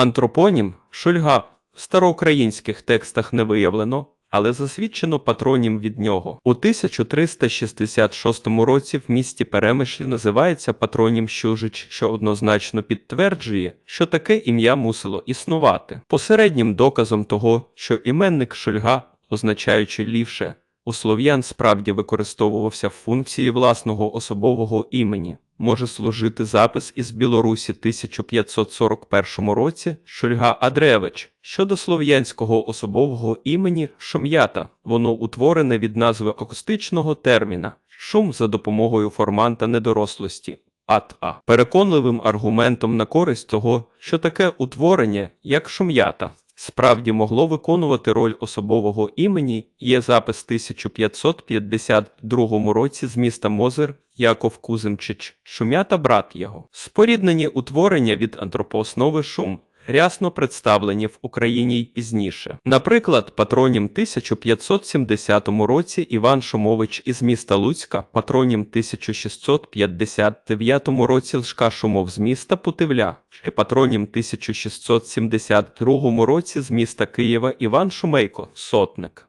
Антропонім Шульга в староукраїнських текстах не виявлено, але засвідчено патронім від нього. У 1366 році в місті Перемишль називається патронім Щужич, що однозначно підтверджує, що таке ім'я мусило існувати. Посереднім доказом того, що іменник Шульга, означаючи лівше, у слов'ян справді використовувався в функції власного особового імені. Може служити запис із Білорусі 1541 році Шульга Адревич щодо слов'янського особового імені Шум'ята. Воно утворене від назви акустичного терміна шум за допомогою форманта недорослості. Ат-а. Переконливим аргументом на користь того, що таке утворення, як шум'ята, справді могло виконувати роль особового імені, є запис 1552 році з міста Мозир Яков Кузимчич, шум'ята брат його. Споріднені утворення від антропооснови шум. Рясно представлені в Україні й пізніше. Наприклад, патронім 1570 році Іван Шумович із міста Луцька, патронім 1659 році Лшка Шумов з міста Путивля, і патронім 1672 році з міста Києва Іван Шумейко, сотник.